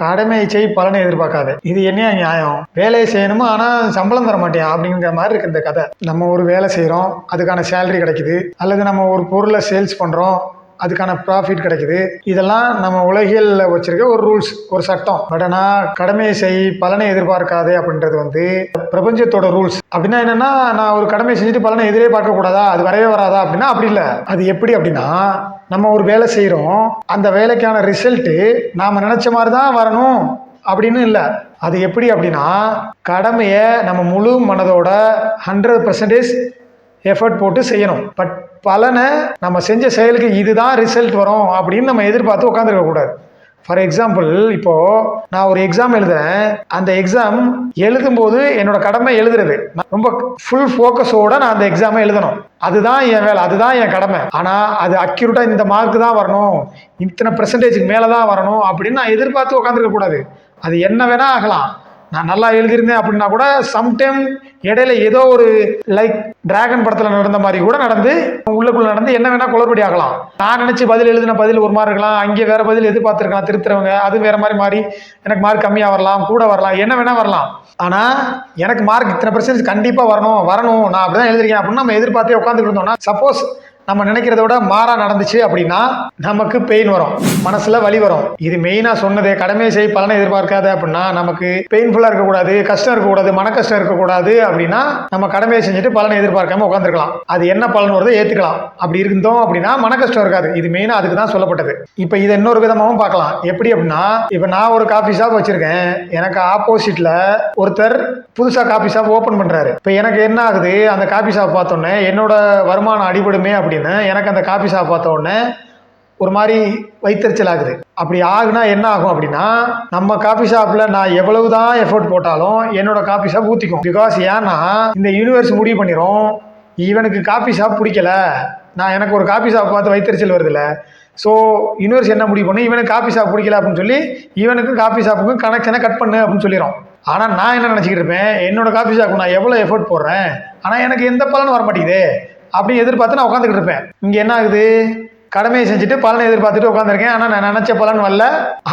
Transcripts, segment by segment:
கடமையை செய் பலனை எதிர்பார்க்காது. இது என்ன நியாயம்? வேலையை செய்யணுமா? ஆனால் சம்பளம் தர மாட்டேன் அப்படிங்கிற மாதிரி இருக்கு இந்த கதை. நம்ம ஒரு வேலை செய்கிறோம் அதுக்கான சேலரி கிடைக்குது. அல்லது நம்ம ஒரு பொருளை சேல்ஸ் பண்ணுறோம் அதுக்கான ப்ராஃபிட் கிடைக்குது. இதெல்லாம் நம்ம உலகியலில் வச்சிருக்க ஒரு ரூல்ஸ் ஒரு சட்டம். பட் ஆனால் கடமையை செய் பலனை எதிர்பார்க்காதே அப்படின்றது வந்து பிரபஞ்சத்தோட ரூல்ஸ் அப்படின்னா என்னன்னா நான் ஒரு கடமையை செஞ்சுட்டு பலனை எதிரே பார்க்கக்கூடாதா? அது வரவே வராதா? அப்படின்னா அப்படி இல்லை. அது எப்படி அப்படின்னா நம்ம ஒரு வேலை செய்கிறோம் அந்த வேலைக்கான ரிசல்ட்டு நாம் நினச்ச மாதிரி தான் வரணும் அப்படின்னு இல்லை. அது எப்படி அப்படின்னா கடமையை நம்ம முழு மனதோட ஹண்ட்ரட் பர்சன்டேஜ் எஃபர்ட் போட்டு செய்யணும். பட் பலனை நம்ம செஞ்ச செயலுக்கு இதுதான் ரிசல்ட் வரும் அப்படின்னு நம்ம எதிர்பார்த்து உட்காந்துருக்கக்கூடாது ஃபார் எக்ஸாம்பிள் இப்போ நான் ஒரு எக்ஸாம் எழுதுறேன். அந்த எக்ஸாம் எழுதும் போது என்னோட கடமை எழுதுறது. நான் ரொம்ப ஃபுல் ஃபோக்கஸோட நான் அந்த எக்ஸாமை எழுதணும். அதுதான் என் வேலை அதுதான் என் கடமை. ஆனால் அது அக்யூரேட்டாக இந்த மார்க் தான் வரணும். இத்தனை பெர்சன்டேஜுக்கு மேலே தான் வரணும் அப்படின்னு நான் எதிர்பார்த்து உட்காந்துருக்க கூடாது அது என்ன வேணால் ஆகலாம். நான் நல்லா எழுதியிருந்தேன் அப்படின்னா கூட சம்டைம் இடையில ஏதோ ஒரு லைக் டிராகன் படத்தில் நடந்த மாதிரி கூட நடந்து உள்ளுக்குள்ள நடந்து என்ன வேணா குளறுபடி ஆகலாம். நான் நினச்சி பதில் எழுதின பதில் ஒரு மாதிரி இருக்கலாம் அங்கே வேற பதில் எதிர்பார்த்துருக்கலாம் திருத்துறவங்க அது வேற மாதிரி மாறி எனக்கு மார்க் கம்மியாக வரலாம் கூட வரலாம் என்ன வேணா வரலாம். ஆனால் எனக்கு மார்க் இத்தனை பர்சன்டேஜ் கண்டிப்பாக வரணும் வரணும் நான் அப்படி தான் எழுதிருக்கேன் அப்படின்னு நம்ம எதிர்பார்த்தே உட்காந்துட்டு இருந்தோம்னா சப்போஸ் நம்ம நினைக்கிறத விட மாறா நடந்துச்சு அப்படின்னா நமக்கு பெயின் வரும். மனசுல வலி வரும். இது மெயினா சொன்னதே கடமையை செய் பலனை எதிர்பார்க்காத அப்படின்னா நமக்கு பெயின்ஃபுல்லா இருக்கக்கூடாது கஷ்டம் இருக்கக்கூடாது மன கஷ்டம் இருக்கக்கூடாது அப்படின்னா நம்ம கடமையை செஞ்சுட்டு பலனை எதிர்பார்க்காம உட்காந்துருக்கலாம் அது என்ன பலன் வருதோ ஏத்துக்கலாம். அப்படி இருந்தோம் அப்படின்னா மன கஷ்டம் இருக்காது. இது மெயினா அதுக்கு தான் சொல்லப்பட்டது. இப்போ இதை இன்னொரு விதமாகவும் பார்க்கலாம். எப்படி அப்படின்னா இப்போ நான் ஒரு காஃபி ஷாப் வச்சிருக்கேன். எனக்கு ஆப்போசிட்ல ஒருத்தர் புதுசா காஃபி ஷாப் ஓபன் பண்றாரு. இப்போ எனக்கு என்ன ஆகுது? அந்த காஃபி ஷாப் பார்த்தோன்னே என்னோட வருமானம் அடிபடுமே அப்படின்னு எனக்கு அந்த காஃபி ஷாப் பார்த்த உடனே ஒரு மாதிரி வைத்தறிச்சல் ஆகுது அப்படி ஆகுனா என்ன ஆகும் அப்படின்னா நம்ம காஃபி ஷாப்பில் நான் எவ்வளவு தான் எஃபோர்ட் போட்டாலும் என்னோட காஃபி ஷாப் ஊற்றிக்கும் பிகாஸ் ஏன்னா இந்த யூனிவர்ஸ் முடிவு பண்ணிடும் இவனுக்கு காஃபி ஷாப் பிடிக்கல. நான் எனக்கு ஒரு காஃபி ஷாப் பார்த்து வைத்தறிச்சல் வருதுல்ல ஸோ யூனிவர்ஸ் என்ன முடிவு பண்ணி இவனுக்கு காஃபி ஷாப் பிடிக்கல அப்படின்னு சொல்லி இவனுக்கும் காஃபி ஷாப்புக்கும் கனெக்ஷனை கட் பண்ணு அப்படின்னு சொல்லிடும் ஆனால் நான் என்ன நினச்சிக்கிட்டு இருப்பேன்? என்னோட காஃபி ஷாப்புக்கு நான் எவ்வளோ எஃபோர்ட் போடுறேன்? ஆனால் எனக்கு எந்த பலனும் வர மாட்டேங்குது அப்படின்னு எதிர்பார்த்து நான் உட்காந்துக்கிட்டு இருப்பேன். இங்கே என்ன ஆகுது? கடமையை செஞ்சுட்டு பலனை எதிர்பார்த்துட்டு உட்காந்துருக்கேன் ஆனால் நான் நினச்ச பலன் வரல.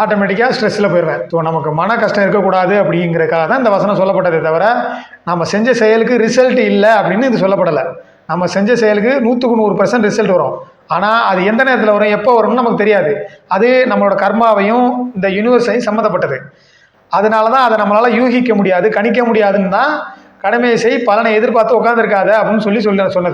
ஆட்டோமேட்டிக்காக ஸ்ட்ரெஸ்ஸில் போயிடுவேன் ஸோ நமக்கு மன கஷ்டம் இருக்கக்கூடாது அப்படிங்கிறக்காக தான் இந்த வசனம் சொல்லப்பட்டதே தவிர நம்ம செஞ்ச செயலுக்கு ரிசல்ட் இல்லை அப்படின்னு இது சொல்லப்படலை. நம்ம செஞ்ச செயலுக்கு நூற்றுக்கு நூறு பர்சன்ட் ரிசல்ட் வரும். ஆனால் அது எந்த நேரத்தில் வரும் எப்போ வரும்னு நமக்கு தெரியாது. அது நம்மளோட கர்மாவையும் இந்த யூனிவர்ஸையும் சம்மந்தப்பட்டது. அதனால தான் அதை நம்மளால் யூகிக்க முடியாது கணிக்க முடியாதுன்னு தான் கடமையை செய் பலனை எதிர்பார்த்து உட்காந்துருக்காத அப்படின்னு சொல்லி சொல்லி சொன்னது.